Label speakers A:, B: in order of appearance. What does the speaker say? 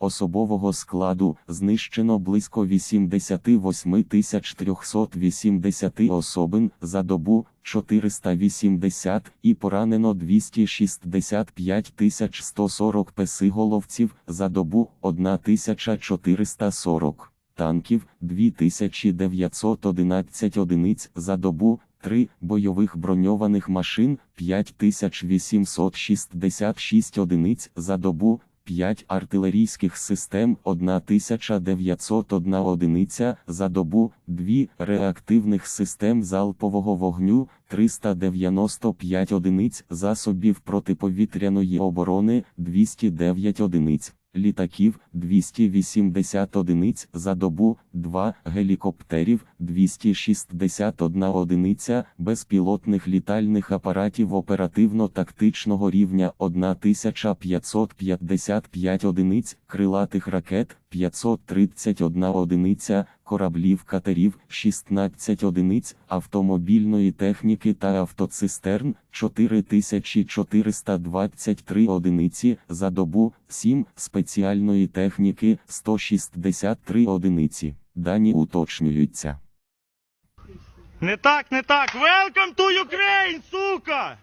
A: Особового складу знищено близько 88 380 особин за добу 480 і поранено 265 140 песиголовців за добу 1440 танків 2911 одиниць за добу, 3 бойових броньованих машин 5866 одиниць за добу, 5 артилерійських систем 1901 одиниця за добу, 2 реактивних систем залпового вогню 395 одиниць засобів протиповітряної оборони 209 одиниць. Літаків 280 одиниць за добу, 2 гелікоптерів 261 одиниця, безпілотних літальних апаратів оперативно-тактичного рівня 1555 одиниць, крилатих ракет 531 одиниця, кораблів катерів 16 одиниць, автомобільної техніки та автоцистерн 4423 одиниці за добу, 7 спеціальної техніки 163 одиниці. Дані уточнюються.
B: Не так, не так. Welcome to Ukraine, сука!